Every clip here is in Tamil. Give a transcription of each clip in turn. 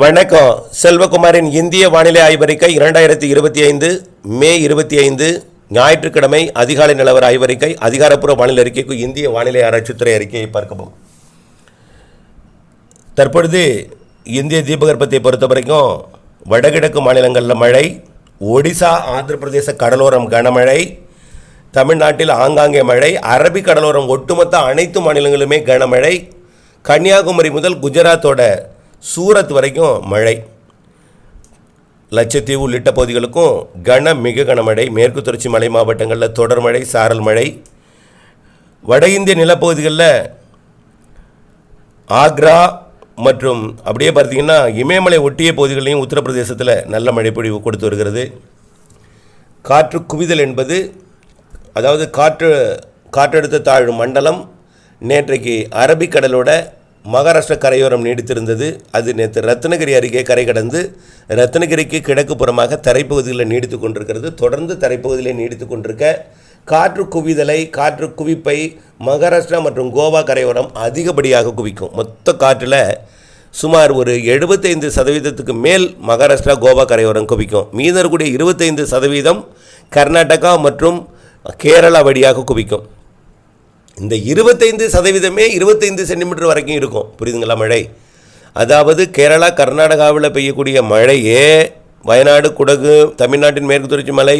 வணக்கம். செல்வகுமாரின் இந்திய வானிலை ஆய்வறிக்கை இரண்டாயிரத்தி இருபத்தி ஐந்து மே இருபத்தி ஐந்து ஞாயிற்றுக்கிழமை அதிகாலை நிலவர ஆய்வறிக்கை அதிகாரப்பூர்வ வானிலை அறிக்கைக்கு இந்திய வானிலை ஆராய்ச்சித்துறை அறிக்கையை பார்க்கவும். தற்பொழுது இந்திய தீபகற்பத்தை பொறுத்த வரைக்கும் வடகிழக்கு மாநிலங்களில் மழை ஒடிசா ஆந்திர பிரதேச கடலோரம் கனமழை தமிழ்நாட்டில் ஆங்காங்கே மழை அரபிக் கடலோரம் ஒட்டுமொத்த அனைத்து மாநிலங்களுமே கனமழை கன்னியாகுமரி முதல் குஜராத்தோட சூரத் வரைக்கும் மழை. லட்சத்தீவு உள்ளிட்ட பகுதிகளுக்கும் கன மிக கனமழை மேற்கு தொடர்ச்சி மலை மாவட்டங்களில் தொடர் மழை சாரல் மழை. வட இந்திய நிலப்பகுதிகளில் ஆக்ரா மற்றும் அப்படியே பார்த்தீங்கன்னா இமயமலை ஒட்டிய பகுதிகளிலையும் உத்தரப்பிரதேசத்தில் நல்ல மழைப்பொழிவு கொடுத்து வருகிறது. காற்று குவிதல் என்பது அதாவது காற்று காற்றழுத்த தாழ்வு மண்டலம் நேற்றைக்கு அரபிக்கடலோட மகாராஷ்டிரா கரையோரம் நீடித்திருந்தது. அது நேற்று ரத்னகிரி அருகே கரை கடந்து ரத்னகிரிக்கு கிழக்கு புறமாக தரைப்பகுதிகளில் நீடித்து கொண்டிருக்கிறது. தொடர்ந்து தரைப்பகுதியில் நீடித்து கொண்டிருக்க காற்று குவிதலை காற்று குவிப்பை மகாராஷ்டிரா மற்றும் கோவா கரையோரம் அதிகப்படியாக குவிக்கும். மொத்த காற்றில் சுமார் ஒரு எழுபத்தைந்து சதவீதத்துக்கு மேல் மகாராஷ்டிரா கோவா கரையோரம் குவிக்கும். மீதம் இருபத்தைந்து சதவீதம் கர்நாடகா மற்றும் கேரளா வழியாக குவிக்கும். இந்த இருபத்தைந்து சதவீதமே இருபத்தைந்து சென்டிமீட்டர் வரைக்கும் இருக்கும். புரியுதுங்களா மழை? அதாவது கேரளா கர்நாடகாவில் பெய்யக்கூடிய மழையே வயநாடு குடகு தமிழ்நாட்டின் மேற்கு தொடர்ச்சி மலை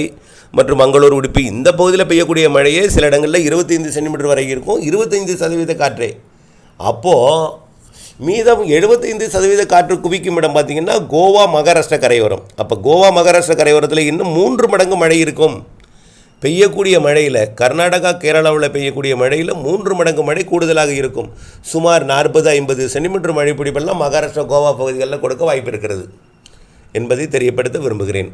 மற்றும் மங்களூர் உடுப்பி இந்த பகுதியில் பெய்யக்கூடிய மழையே சில இடங்களில் இருபத்தைந்து சென்டிமீட்டர் வரைக்கும் இருக்கும். இருபத்தைந்து சதவீத காற்றே. அப்போது மீதம் எழுபத்தைந்து சதவீத காற்று குவிக்கும் இடம் பார்த்திங்கன்னா கோவா மகாராஷ்டிரா கரையோரம். அப்போ கோவா மகாராஷ்டிரா கரையோரத்தில் இன்னும் மூன்று மடங்கு மழை இருக்கும். பெய்யக்கூடிய மழையில் கர்நாடகா கேரளாவில் பெய்யக்கூடிய மழையில் மூன்று மடங்கு மழை கூடுதலாக இருக்கும். சுமார் நாற்பது ஐம்பது சென்டிமீட்டர் மழை பிடிப்பெல்லாம் மகாராஷ்டிரா கோவா பகுதிகளில் கொடுக்க வாய்ப்பு இருக்கிறது என்பதை தெரியப்படுத்த விரும்புகிறேன்.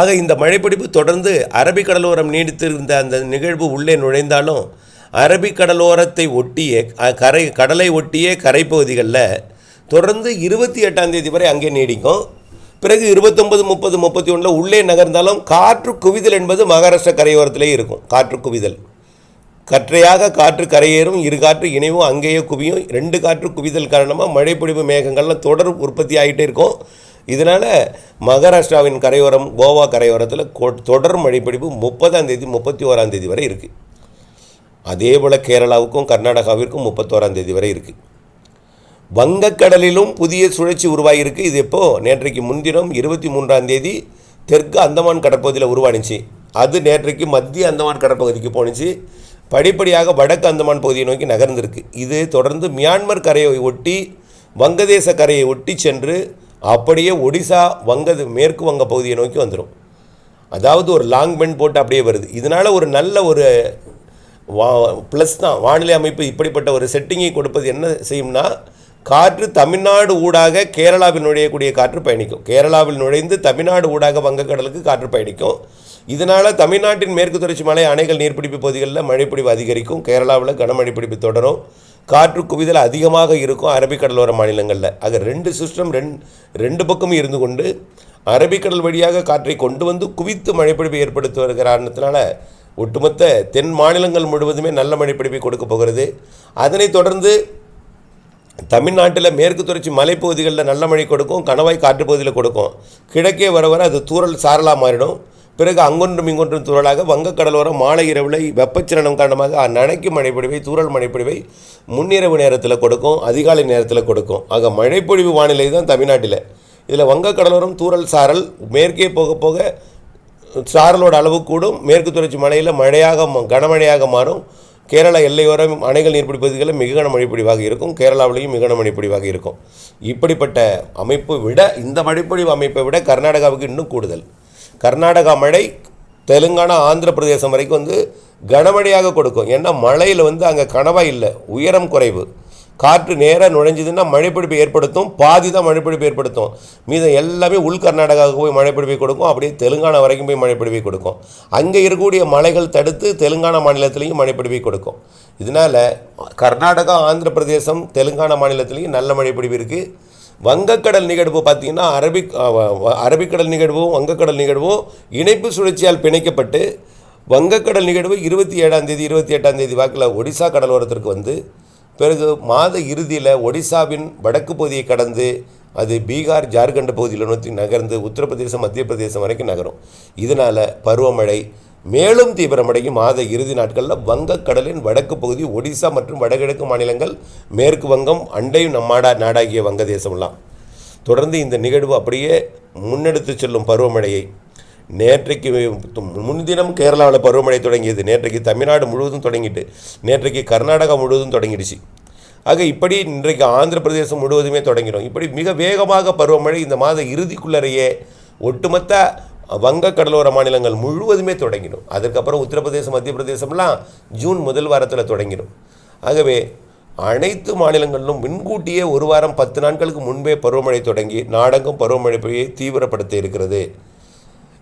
ஆக இந்த மழைப்பிடிப்பு தொடர்ந்து அரபிக்கடலோரம் நீடித்திருந்த அந்த நிகழ்வு உள்ளே நுழைந்தாலும் அரபிக்கடலோரத்தை ஒட்டிய கரை கடலை ஒட்டிய கரைப்பகுதிகளில் தொடர்ந்து இருபத்தி எட்டாம் தேதி வரை அங்கே நீடிக்கும். பிறகு இருபத்தொம்பது முப்பது முப்பத்தி ஒன்றில் உள்ளே நகர்ந்தாலும் காற்று குவிதல் என்பது மகாராஷ்டிரா கரையோரத்திலே இருக்கும். காற்று குவிதல். கற்றையாக காற்று கரையேறும் இரு காற்று இணைவும் அங்கேயே குவியும். ரெண்டு காற்று குவிதல் காரணமாக மழைப்பொழிவு மேகங்கள்லாம் தொடர் உற்பத்தி ஆகிட்டே இருக்கும். இதனால் மகாராஷ்டிராவின் கரையோரம் கோவா கரையோரத்தில் தொடர் மழைப்பொழிவு முப்பதாம் தேதி முப்பத்தி ஓராம் தேதி வரை இருக்குது அதே போல் கேரளாவுக்கும் கர்நாடகாவிற்கும் முப்பத்தோராம் தேதி வரை இருக்குது வங்கக்கடலிலும் புதிய சுழற்சி உருவாகியிருக்கு. இது எப்போ? நேற்றைக்கு முன்தினம் இருபத்தி மூன்றாம் தேதி தெற்கு அந்தமான் கடற்பகுதியில் உருவானுச்சு. அது நேற்றைக்கு மத்திய அந்தமான் கடற்பகுதிக்கு போணுச்சு படிப்படியாக வடக்கு அந்தமான் பகுதியை நோக்கி நகர்ந்திருக்கு. இது தொடர்ந்து மியான்மர் கரையை ஒட்டி வங்கதேச கரையை ஒட்டி சென்று அப்படியே ஒடிசா வங்க மேற்கு வங்க பகுதியை நோக்கி வந்துடும் அதாவது ஒரு லாங் பெண்ட் போட்டு அப்படியே வருது. இதனால் ஒரு நல்ல ஒரு வா ப்ளஸ் தான். வானிலை அமைப்பு இப்படிப்பட்ட ஒரு செட்டிங்கை கொடுப்பது என்ன செய்யும்னா காற்று தமிழ்நாடு ஊடாக கேரளாவில் நுழையக்கூடிய காற்று பயணிக்கும். கேரளாவில் நுழைந்து தமிழ்நாடு ஊடாக வங்கக்கடலுக்கு காற்று பயணிக்கும். இதனால் தமிழ்நாட்டின் மேற்கு தொடர்ச்சி மலை அணைகள் நீர்பிடிப்பு பகுதிகளில் மழைப்பிடிப்பு அதிகரிக்கும். கேரளாவில் கனமழை பிடிப்பு தொடரும். காற்று குவிதல் அதிகமாக இருக்கும் அரபிக்கடலோர மாநிலங்களில். ஆக ரெண்டு சிஸ்டம் ரெண் ரெண்டு பக்கமும் இருந்து கொண்டு அரபிக்கடல் வழியாக காற்றை கொண்டு வந்து குவித்து மழைப்பிடிப்பு ஏற்படுத்துவதற்கு காரணத்தினால ஒட்டுமொத்த தென் மாநிலங்கள் முழுவதுமே நல்ல மழைப்பிடிப்பை கொடுக்க போகிறது. அதனைத் தொடர்ந்து தமிழ்நாட்டில் மேற்கு தொடர்ச்சி மலைப்பகுதிகளில் நல்ல மழை கொடுக்கும் கணவாய் காற்று பகுதியில் கொடுக்கும். கிழக்கே வர வர அது தூரல் சாரலாக மாறிடும். பிறகு அங்கொன்றும் இங்கொன்றும் தூரலாக வங்கக்கடலோரம் மாலை இரவில் வெப்பச்சலனம் காரணமாக நனைக்கும் மழைப்பொழிவை தூரல் மழைப்பொழிவை முன்னிரவு நேரத்தில் கொடுக்கும் அதிகாலை நேரத்தில் கொடுக்கும். ஆக மழைப்பொழிவு வானிலை தான் தமிழ்நாட்டில். இதில் வங்கக்கடலோரம் தூரல் சாரல் மேற்கே போக போக சாரலோட அளவு கூடும். மேற்கு தொடர்ச்சி மலையில் மழையாக கனமழையாக மாறும். கேரளா எல்லையோரம் அணைகள் நீர்பிடி பகுதிகளில் மிக கன மழைப்பொழிவாக இருக்கும். கேரளாவிலையும் மிக கன மழைப்பொழிவாக இருக்கும். இப்படிப்பட்ட அமைப்பை விட இந்த மழைப்பொழிவு அமைப்பை விட கர்நாடகாவுக்கு இன்னும் கூடுதல். கர்நாடகா மழை தெலுங்கானா ஆந்திர பிரதேசம் வரைக்கும் வந்து கனமழையாக கொடுக்கும். ஏன்னா மழையில் வந்து அங்கே கனவாக இல்லை. உயரம் குறைவு. காற்று நேராக நுழைஞ்சதுன்னா மழைப்பிடிப்பு ஏற்படுத்தும் பாதி தான் மழைப்பிடிப்பு ஏற்படுத்தும். மீதம் எல்லாமே உள் கர்நாடகாவுக்கு போய் மழைப்பிடிப்பை கொடுக்கும் அப்படியே தெலுங்கானா வரைக்கும் போய் மழைப்பிடிப்பை கொடுக்கும். அங்கே இருக்கக்கூடிய மலைகள் தடுத்து தெலுங்கானா மாநிலத்திலையும் மழைப்பிடிப்பை கொடுக்கும். இதனால் கர்நாடகா ஆந்திர பிரதேசம் தெலுங்கானா மாநிலத்திலையும் நல்ல மழைப்பிடிப்பு இருக்குது வங்கக்கடல் நிகழ்வு பார்த்தீங்கன்னா அரபிக் அரபிக்கடல் நிகழ்வும் வங்கக்கடல் நிகழ்வும் இணைப்பு சுழற்சியால் பிணைக்கப்பட்டு வங்கக்கடல் நிகழ்வு இருபத்தி ஏழாம் தேதி இருபத்தி எட்டாம் தேதி வாக்கில் ஒடிசா கடலோரத்திற்கு வந்து பிறகு மாத இறுதியில் ஒடிசாவின் வடக்கு பகுதியை கடந்து அது பீகார் ஜார்க்கண்ட் பகுதியில் நோக்கி நகர்ந்து உத்தரப்பிரதேசம் மத்திய பிரதேசம் வரைக்கும் நகரும். இதனால் பருவமழை மேலும் தீவிரமடையும் மாத இறுதி நாட்களில் வங்கக்கடலின் வடக்கு பகுதி ஒடிசா மற்றும் வடகிழக்கு மாநிலங்கள் மேற்கு வங்கம் அண்டை நம்மாடா நாடாகிய வங்கதேசம்லாம். தொடர்ந்து இந்த நிகழ்வு அப்படியே முன்னெடுத்து செல்லும் பருவமழையை நேற்றைக்கு முன்தினம் கேரளாவில் பருவமழை தொடங்கியது. நேற்றைக்கு தமிழ்நாடு முழுவதும் தொடங்கிட்டு நேற்றைக்கு கர்நாடகா முழுவதும் தொடங்கிடுச்சு. ஆக இப்படி இன்றைக்கு ஆந்திர பிரதேசம் முழுவதுமே தொடங்கிடும் இப்படி மிக வேகமாக பருவமழை இந்த மாத இறுதிக்குள்ளறையே ஒட்டுமொத்த வங்க கடலோர மாநிலங்கள் முழுவதுமே தொடங்கிடும். அதுக்கப்புறம் உத்தரப்பிரதேசம் மத்திய பிரதேசம்லாம் ஜூன் முதல் வாரத்தில் தொடங்கிடும். ஆகவே அனைத்து மாநிலங்களிலும் முன்கூட்டியே ஒரு வாரம் பத்து நாட்களுக்கு முன்பே பருவமழை தொடங்கி நாடெங்கும் பருவமழை பெய்ய தீவிரப்படுத்த இருக்கிறது.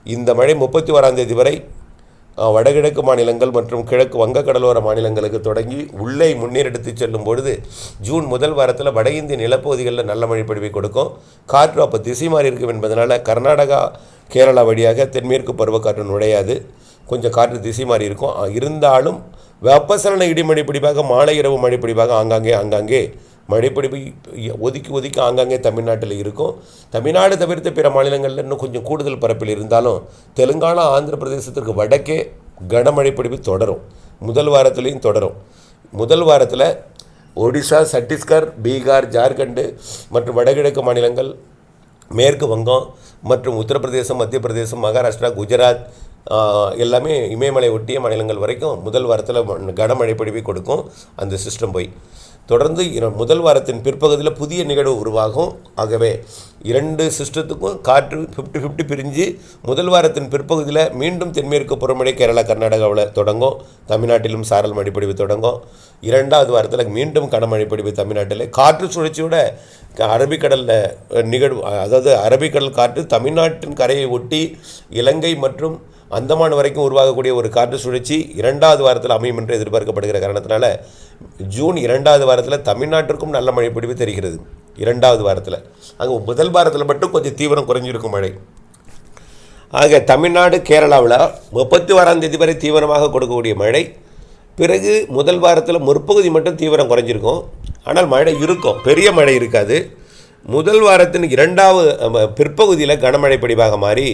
இந்த மழை முப்பத்தி ஓராம் தேதி வரை வடகிழக்கு மாநிலங்கள் மற்றும் கிழக்கு வங்க கடலோர மாநிலங்களுக்கு தொடங்கி உள்ளே முன்னேறெடுத்து செல்லும் பொழுது ஜூன் முதல் வாரத்தில் வட இந்திய நிலப்பகுதிகளில் நல்ல மழை பொழிவை கொடுக்கும். காற்று அப்போ திசை மாறி இருக்கும் என்பதனால் கர்நாடகா கேரளா வழியாக தென்மேற்கு பருவக்காற்று நுழையாது. கொஞ்சம் காற்று திசை மாறி இருக்கும். இருந்தாலும் வெப்பசலன இடிமழை பிடிப்பாக மாலை இரவு மழை பிடிப்பாக ஆங்காங்கே ஆங்காங்கே மழைப்பிடிப்பு ஒதுக்கி ஒதுக்கி ஆங்காங்கே தமிழ்நாட்டில் இருக்கும். தமிழ்நாடு தவிர்த்த பிற மாநிலங்களில் இன்னும் கொஞ்சம் கூடுதல் பரப்பில் இருந்தாலும் தெலுங்கானா ஆந்திர பிரதேசத்திற்கு வடக்கே கனமழை தொடரும். முதல் வாரத்துலேயும் தொடரும். முதல் வாரத்தில் ஒடிசா சத்தீஸ்கர் பீகார் ஜார்க்கண்டு மற்றும் வடகிழக்கு மாநிலங்கள் மேற்கு வங்கம் மற்றும் உத்தரப்பிரதேசம் மத்திய பிரதேசம் மகாராஷ்டிரா குஜராத் எல்லாமே இமயமலை ஒட்டிய மாநிலங்கள் வரைக்கும் முதல் வாரத்தில் கனமழை பொழிவை கொடுக்கும் அந்த சிஸ்டம் போய். தொடர்ந்து இர- முதல் வாரத்தின் பிற்பகுதியில் புதிய நிகழ்வு உருவாகும். ஆகவே இரண்டு சிஸ்டத்துக்கும் காற்று ஃபிஃப்டி ஃபிஃப்டி பிரிஞ்சு முதல் வாரத்தின் பிற்பகுதியில் மீண்டும் தென்மேற்கு புறமழை கேரளா கர்நாடகாவில் தொடங்கும். தமிழ்நாட்டிலும் சாரல் மழைப்பொழிவு தொடங்கும். இரண்டாவது வாரத்தில் மீண்டும் கனமழை பொழிவு தமிழ்நாட்டில். காற்று சுழற்சியோட க- அரபிக்கடலில் நிகழ்வு அதாவது அரபிக்கடல் காற்று தமிழ்நாட்டின் கரையை ஒட்டி இலங்கை மற்றும் அந்தமான் வரைக்கும் உருவாகக்கூடிய ஒரு காற்று சுழற்சி இரண்டாவது வாரத்தில் அமையும் என்று எதிர்பார்க்கப்படுகிற காரணத்தினால ஜூன் இரண்டாவது வாரத்தில் தமிழ்நாட்டிற்கும் நல்ல மழை பிடிப்பு தெரிகிறது. இரண்டாவது வாரத்தில். அங்கே முதல் வாரத்தில் மட்டும் கொஞ்சம் தீவிரம் குறைஞ்சிருக்கும் மழை. ஆக தமிழ்நாடு கேரளாவில் முப்பத்தி ஓராம் தேதி வரை தீவிரமாக கொடுக்கக்கூடிய மழை. பிறகு முதல் வாரத்தில் முற்பகுதி மட்டும் தீவிரம் குறைஞ்சிருக்கும். ஆனால் மழை இருக்கும். பெரிய மழை இருக்காது. முதல் வாரத்தின் இரண்டாவது பிற்பகுதியில் கனமழை பிடிவாக மாறி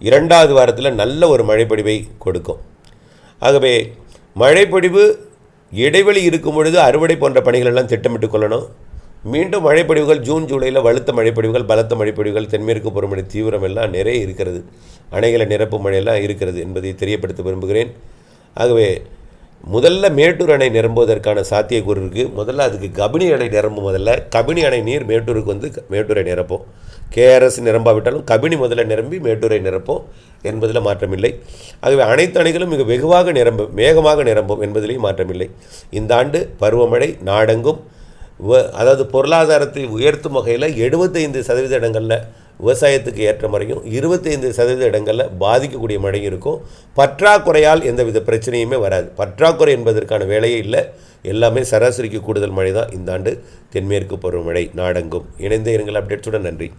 இரண்டாவது வாரத்தில் நல்ல ஒரு மழைப்பொடிவை கொடுக்கும். ஆகவே மழைப்பொடிவு இடைவெளி இருக்கும் பொழுது அறுவடை போன்ற பணிகள் எல்லாம் திட்டமிட்டு கொள்ளணும். மீண்டும் மழைப்பொழிவுகள் ஜூன் ஜூலையில் வலுத்த மழைப்பொழிவுகள் பலத்த மழைப்பொழிவுகள் தென்மேற்கு பருவமழை தீவிரம் எல்லாம் நிறைய இருக்கிறது. அணைகளை நிரப்பும் மழையெல்லாம் இருக்கிறது என்பதை தெரியப்படுத்த விரும்புகிறேன். ஆகவே முதல்ல மேட்டூர் அணை நிரம்புவதற்கான சாத்தியக்கூறு இருக்குது முதல்ல அதுக்கு கபினி அணை நிரம்பும் முதல்ல. கபினி அணை நீர் மேட்டூருக்கு வந்து மேட்டூரை நிரப்போம். கேஆர்எஸ் நிரம்பாவிட்டாலும் கபினி முதல்ல நிரம்பி மேட்டூரை நிரப்போம் என்பதில் மாற்றமில்லை. ஆகவே அனைத்து அணைகளும் மிக வெகுவாக நிரம்பும் வேகமாக நிரம்பும் என்பதிலேயும் மாற்றமில்லை. இந்த ஆண்டு பருவமழை நாடெங்கும் வ- அதாவது பொருளாதாரத்தை உயர்த்தும் வகையில் எழுபத்தைந்து சதவீத இடங்களில் விவசாயத்துக்கு ஏற்ற முறையும் இருபத்தைந்து சதவீத இடங்களில் பாதிக்கக்கூடிய மழையும் இருக்கும். பற்றாக்குறையால் எந்தவித பிரச்சனையுமே வராது. பற்றாக்குறை என்பதற்கான வேலையே இல்லை. எல்லாமே சராசரிக்கு கூடுதல் மழை தான் இந்த ஆண்டு தென்மேற்கு பருவமழை நாடெங்கும். இணைந்த இருங்கள். அப்டேட்ஸுடன் நன்றி.